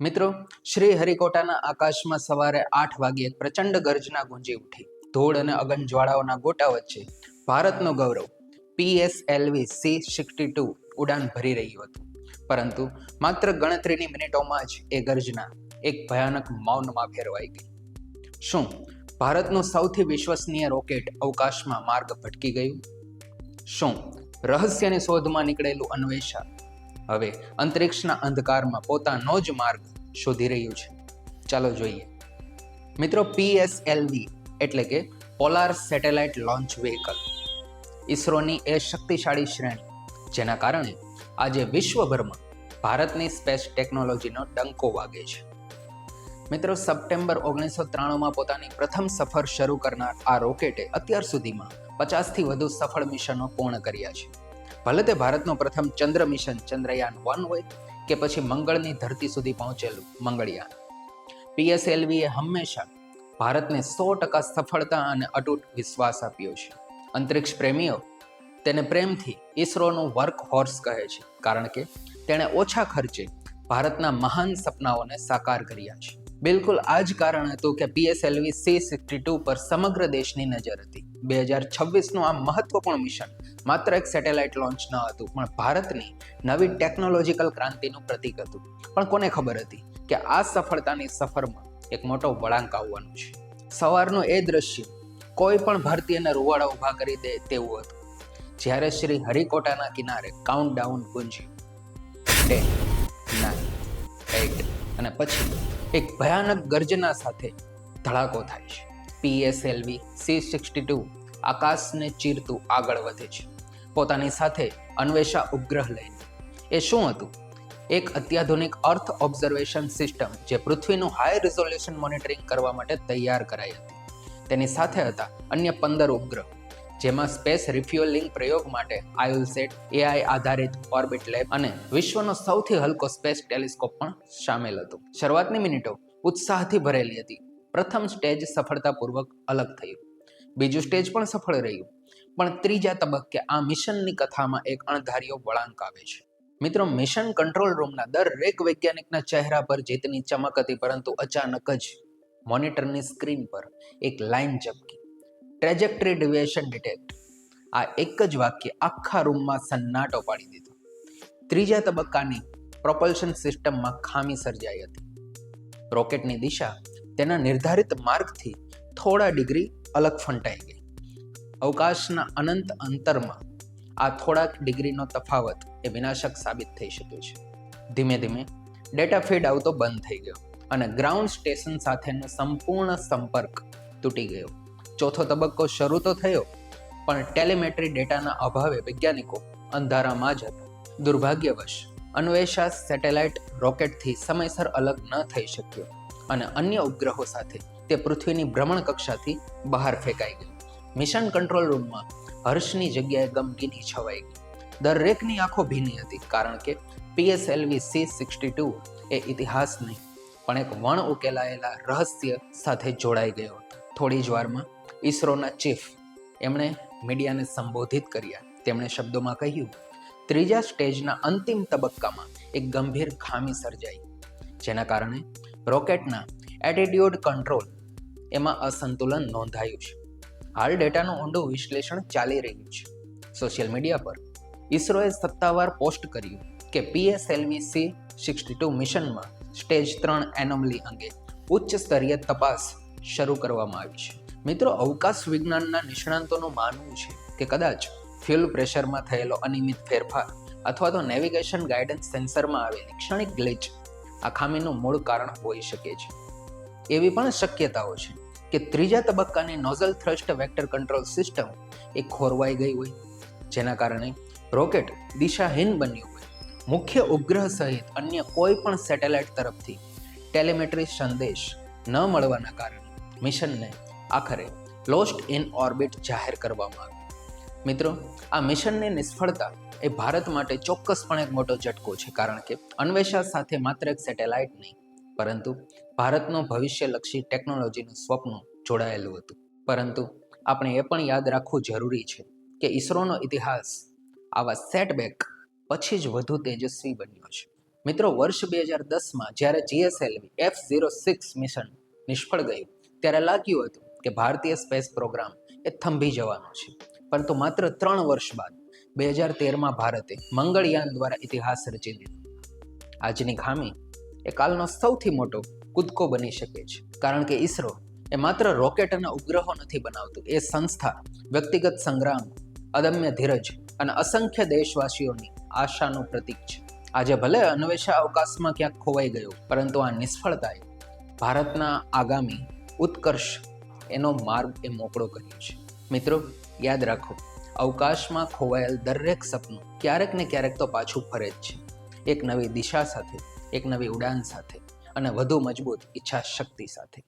મિત્રો, શ્રી હરિકોટાના આકાશમાં સવારે આઠ વાગ્યે પ્રચંડ ગર્જના ગુંજી ઉઠી. ધૂળ અને અગન જ્વાળાઓના ગોટા વચ્ચે ભારતનું ગૌરવ પીએસએલવી સી સિક્સટી ટુ ઉડાન ભરી રહ્યું હતું. પરંતુ માત્ર ગણતરીની મિનિટોમાં જ એ ગર્જના એક ભયાનક મૌનમાં ફેરવાઈ ગઈ. શું ભારતનું સૌથી વિશ્વસનીય રોકેટ અવકાશમાં માર્ગ ભટકી ગયું? શું રહસ્યની શોધમાં નીકળેલું અન્વેષા હવે અંતરિક્ષના અંધકારમાં પોતાનો જ માર્ગ શોધી રહ્યું છે. ચાલો જોઈએ. મિત્રો પીએસએલવી એટલે કે પોલાર સેટેલાઇટ લોન્ચ વ્હીકલ ઈસરોની એ શક્તિશાળી શ્રેણી, જેના કારણે આજે વિશ્વભરમાં ભારતની સ્પેસ ટેકનોલોજીનો ડંકો વાગે છે. મિત્રો, સપ્ટેમ્બર ઓગણીસો ત્રાણુંમાં પોતાની પ્રથમ સફર શરૂ કરનાર આ રોકેટે અત્યાર સુધીમાં પચાસથી વધુ સફળ મિશનો પૂર્ણ કર્યા છે. ભલે તે ભારતનું પ્રથમ ચંદ્ર મિશન ચંદ્રયાન વન હોય કે પછી મંગળની ધરતી સુધી પહોંચેલું મંગળયાન. પીએસએલવીએ હંમેશા ભારતને સો ટકા સફળતા અને અટૂટ વિશ્વાસ આપ્યો છે. અંતરિક્ષ પ્રેમીઓ તેને પ્રેમથી ઈસરોનું વર્ક હોર્સ કહે છે, કારણ કે તેણે ઓછા ખર્ચે ભારતના મહાન સપનાઓને સાકાર કર્યા છે. બિલકુલ આ જ કારણ હતું કે પીએસએલવી સી સિક્સટી ટુ પર સમગ્ર દેશની નજર હતી. બે હજાર છવ્વીસનું આ મહત્વપૂર્ણ મિશન માત્ર એક સેટેલાઇટ લોન્ચ ન હતું, પણ ભારતની નવી ટેકનોલોજીકલ ક્રાંતિનું પ્રતીક હતું. પણ કોને ખબર હતી કે આ સફળતાની સફરમાં એક મોટો વળાંક આવવાનું છે? સવારનું એ દ્રશ્ય કોઈ પણ ભારતીયને રૂવાડા ઊભા કરી દે તેવું હતું. જ્યારે શ્રી હરિકોટાના કિનારે કાઉન્ટડાઉન ગુંજ્યું ટેન નાઇન અને પછી એક ભયાનક ગર્જના સાથે ધડાકો થાય છે. પીએસએલવી સી સિક્સટી ટુ આકાશને ચીરતું આગળ વધે છે. પોતાની સાથે અન્વેષા ઉપગ્રહ લઈને. એ શું હતું? એક અત્યાધુનિક અર્થ ઓબ્ઝર્વેશન સિસ્ટમ જે પૃથ્વીનું હાઈ રિઝોલ્યુશન મોનિટરિંગ કરવા માટે તૈયાર કરાઈ હતી. તેની સાથે હતા અન્ય પંદર ઉપગ્રહ. જેમાં સ્પેસ રિફ્યુઅલિંગ પ્રયોગ માટે આયુલસેટ એઆઈ આધારિત ઓર્બિટ લેબ અને વિશ્વનો સૌથી હલકો સ્પેસ ટેલિસ્કોપ પણ સામેલ હતો. શરૂઆતની મિનિટો ઉત્સાહથી ભરેલી હતી. પ્રથમ સ્ટેજ સફળતાપૂર્વક અલગ થયું. બીજું સ્ટેજ પણ સફળ રહ્યું. પણ ત્રીજા તબક્કે આ મિશનની કથામાં એક અણધાર્યો વળાંક આવે છે. મિત્રો, મિશન કંટ્રોલ રૂમના દરેક વૈજ્ઞાનિકના ચહેરા પર જીતની ચમક હતી, પરંતુ અચાનક જ મોનિટરની સ્ક્રીન પર એક લાઇન ઝબકી. Trajectory deviation detect. આ એક જ વાક્ય આખા રૂમમાં સન્નાટો પાડી દીધો. ત્રીજા તબક્કાની પ્રોપલ્શન સિસ્ટમમાં ખામી સર્જાઈ હતી. રોકેટની દિશા તેના નિર્ધારિત માર્ગથી થોડા ડિગ્રી અલગ ફંટાઈ ગઈ. અવકાશના અનંત અંતરમાં આ થોડાક ડિગ્રીનો તફાવત એ વિનાશક સાબિત થઈ શકે છે. ધીમે ધીમે ડેટા ફીડ આવતો બંધ થઈ ગયો અને ગ્રાઉન્ડ સ્ટેશન સાથેનો સંપૂર્ણ સંપર્ક તૂટી ગયો. ચોથો તબક્કો શરૂ તો થયો, પણ ટેલિમેટ્રી ડેટાના અભાવે વૈજ્ઞાનિકો અંધારામાં જ હતા. દુર્ભાગ્યવશ, અન્વેષા સેટેલાઇટ રોકેટથી સમયસર અલગ ન થઈ શક્યો અને અન્ય ઉપગ્રહો સાથે તે પૃથ્વીની ભ્રમણ કક્ષાથી બહાર ફેંકાઈ ગઈ મિશન કંટ્રોલ રૂમમાં હર્ષની જગ્યાએ ગમગીની છવાઈ ગઈ. દરેકની આંખો ભીની હતી, કારણ કે પીએસએલવી સી સિક્સટી ટુ એ ઇતિહાસ નહીં, પણ એક વણ ઉકેલાયેલા રહસ્ય સાથે જોડાઈ ગયો હતો. થોડી જ વારમાં ઈસરોના ચીફ. એમણે મીડિયાને સંબોધિત કર્યા. તેમણે શબ્દોમાં કહ્યું, ત્રીજા સ્ટેજના અંતિમ તબક્કામાં એક ગંભીર ખામી સર્જાઈ. જેના કારણે રોકેટના એટીટ્યુડ કંટ્રોલ એમાં અસંતુલન નોંધાયું છે. હાલ ડેટાનું ઊંડું વિશ્લેષણ ચાલી રહ્યું છે. સોશિયલ મીડિયા પર ઈસરોએ સત્તાવાર પોસ્ટ કર્યું કે પીએસએલવી સી સિક્સટી ટુ મિશનમાં સ્ટેજ ત્રણ એનોમલી અંગે ઉચ્ચ સ્તરીય તપાસ શરૂ કરવામાં આવી છે. મિત્રો, અવકાશ વિજ્ઞાનના નિષ્ણાંતોનું માનવું છે કે કદાચ ફ્યુલ પ્રેશરમાં થયેલો અનિયમિત ફેરફાર અથવા તો નેવિગેશન ગાઈડન્સ સેન્સરમાં આવેલી ક્ષણિક ગ્લિચ આ ખામીનું મૂળ કારણ હોઈ શકે છે. એવી પણ શક્યતાઓ છે કે ત્રીજા તબક્કાની nozzle thrust vector control system એ ખોરવાઈ ગઈ હોય, જેના કારણે રોકેટ દિશાહીન બન્યું હોય. મુખ્ય ઉપગ્રહ સહિત અન્ય કોઈ પણ સેટેલાઇટ તરફથી ટેલિમેટ્રી સંદેશ ન મળવાના કારણે મિશનને આખરે લોસ્ટ ઇન ઓર્બિટ જાહેર કરવામાં આવ્યું. મિત્રો, આ મિશનની નિષ્ફળતા એ ભારત માટે ચોક્કસપણે એક મોટો ઝટકો છે, કારણ કે અન્વેષા સાથે માત્ર એક સેટેલાઇટ નહીં, પરંતુ ભારતનું ભવિષ્યલક્ષી ટેકનોલોજીનું સ્વપ્ન જોડાયેલું હતું. પરંતુ આપણે એ પણ યાદ રાખવું જરૂરી છે કે ઈસરોનો ઇતિહાસ આવા સેટબેક પછી જ વધુ તેજસ્વી બન્યો છે. મિત્રો, વર્ષ બે હજાર દસમાં જ્યારે GSLV F zero six mission નિષ્ફળ ગયું, ત્યારે લાગ્યું હતું કે ભારતીય સ્પેસ પ્રોગ્રામ એ થંભી જવાનો છે. પરંતુ માત્ર ત્રણ વર્ષ બાદ બે હજાર તેરમાં ભારતે મંગળયાન દ્વારા ઇતિહાસ રચી દીધો. આજની ખામી એ કાલનો સૌથી મોટો કૂદકો બની શકે છે. કારણ કે ઈસરો એ માત્ર રોકેટ અને ઉપગ્રહો નથી બનાવતું, એ સંસ્થા, વ્યક્તિગત સંગ્રામ, અદમ્ય ધીરજ અને અસંખ્ય દેશવાસીઓની આશાનું પ્રતીક છે. આજે ભલે અન્વેષા અવકાશમાં ક્યાંક ખોવાઈ ગયું, પરંતુ આ નિષ્ફળતાએ ભારતના આગામી ઉત્કર્ષ એનો માર્ગ એ મોકળો કર્યો છે. મિત્રો, યાદ રાખો, અવકાશમાં ખોવાયેલ દરેક સપનું ક્યારેક ને ક્યારેક તો પાછું ફરે જ છે. એક નવી દિશા સાથે, એક નવી ઉડાન સાથે અને વધુ મજબૂત ઈચ્છા શક્તિ સાથે.